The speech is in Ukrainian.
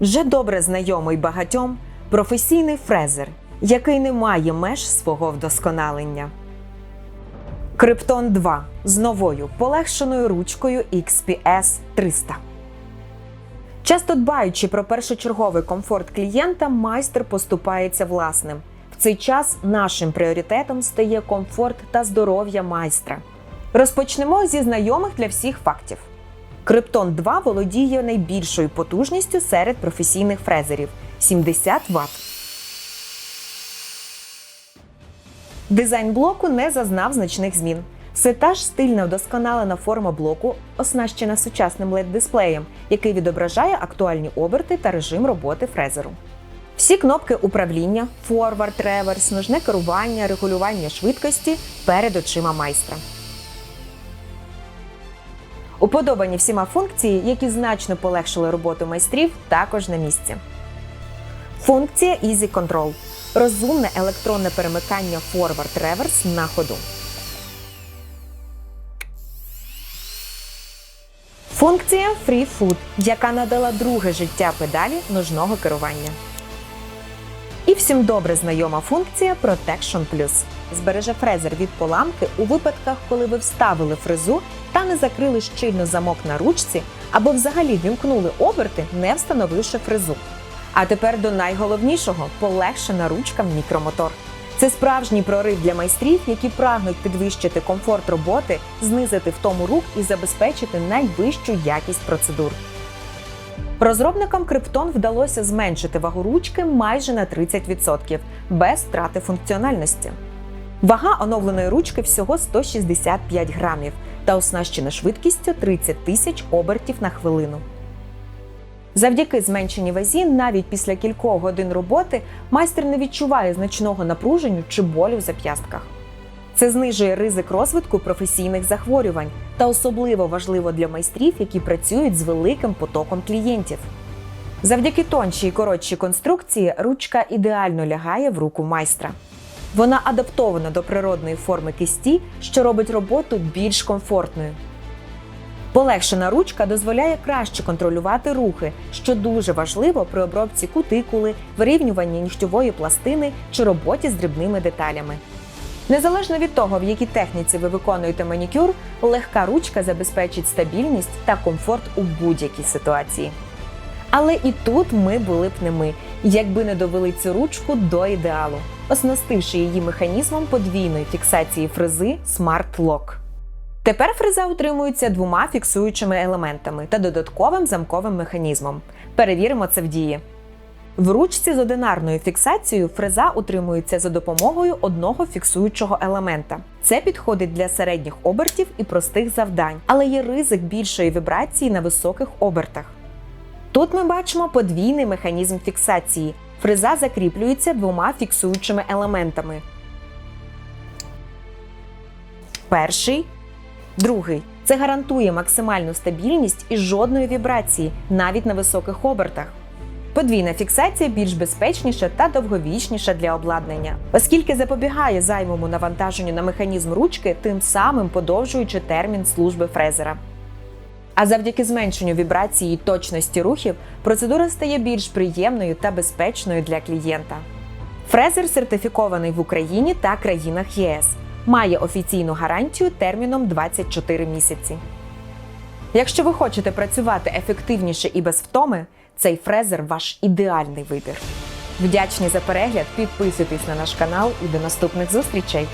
Вже добре знайомий багатьом професійний фрезер, який не має меж свого вдосконалення. Криптон 2 з новою полегшеною ручкою XPS 300. Часто дбаючи про першочерговий комфорт клієнта, майстер поступається власним. В цей час нашим пріоритетом стає комфорт та здоров'я майстра. Розпочнемо зі знайомих для всіх фактів. Криптон 2 володіє найбільшою потужністю серед професійних фрезерів 70 Вт. Дизайн блоку не зазнав значних змін. Все та ж стильна вдосконалена форма блоку, оснащена сучасним LED-дисплеєм, який відображає актуальні оберти та режим роботи фрезеру. Всі кнопки управління, форвард, реверс, ножне керування, регулювання швидкості перед очима майстра. Уподобані всіма функції, які значно полегшили роботу майстрів, також на місці. Функція Easy Control розумне електронне перемикання форвард-реверс на ходу. Функція Free Foot, яка надала друге життя педалі ножного керування. Всім добре знайома функція Protection Plus. Збереже фрезер від поламки у випадках, коли ви вставили фрезу та не закрили щільно замок на ручці або взагалі вімкнули оберти, не встановивши фрезу. А тепер до найголовнішого полегшена ручка мікромотор. Це справжній прорив для майстрів, які прагнуть підвищити комфорт роботи, знизити втому рук і забезпечити найвищу якість процедур. Розробникам Криптон вдалося зменшити вагу ручки майже на 30% без втрати функціональності. Вага оновленої ручки всього 165 грамів та оснащена швидкістю 30 тисяч обертів на хвилину. Завдяки зменшеній вазі, навіть після кількох годин роботи, майстер не відчуває значного напруження чи болю в зап'ястках. Це знижує ризик розвитку професійних захворювань та особливо важливо для майстрів, які працюють з великим потоком клієнтів. Завдяки тоншій і коротшій конструкції ручка ідеально лягає в руку майстра. Вона адаптована до природної форми кисті, що робить роботу більш комфортною. Полегшена ручка дозволяє краще контролювати рухи, що дуже важливо при обробці кутикули, вирівнюванні нігтєвої пластини чи роботі з дрібними деталями. Незалежно від того, в якій техніці ви виконуєте манікюр, легка ручка забезпечить стабільність та комфорт у будь-якій ситуації. Але і тут ми були б не ми, якби не довели цю ручку до ідеалу, оснастивши її механізмом подвійної фіксації фрези Smart Lock. Тепер фреза утримується двома фіксуючими елементами та додатковим замковим механізмом. Перевіримо це в дії. В ручці з одинарною фіксацією фреза утримується за допомогою одного фіксуючого елемента. Це підходить для середніх обертів і простих завдань, але є ризик більшої вібрації на високих обертах. Тут ми бачимо подвійний механізм фіксації. Фреза закріплюється двома фіксуючими елементами. Перший, другий. Це гарантує максимальну стабільність і жодної вібрації, навіть на високих обертах. Подвійна фіксація більш безпечніша та довговічніша для обладнання, оскільки запобігає зайвому навантаженню на механізм ручки, тим самим подовжуючи термін служби фрезера. А завдяки зменшенню вібрації і точності рухів процедура стає більш приємною та безпечною для клієнта. Фрезер сертифікований в Україні та країнах ЄС, має офіційну гарантію терміном 24 місяці. Якщо ви хочете працювати ефективніше і без втоми, цей фрезер ваш ідеальний вибір. Вдячні за перегляд, підписуйтесь на наш канал і до наступних зустрічей!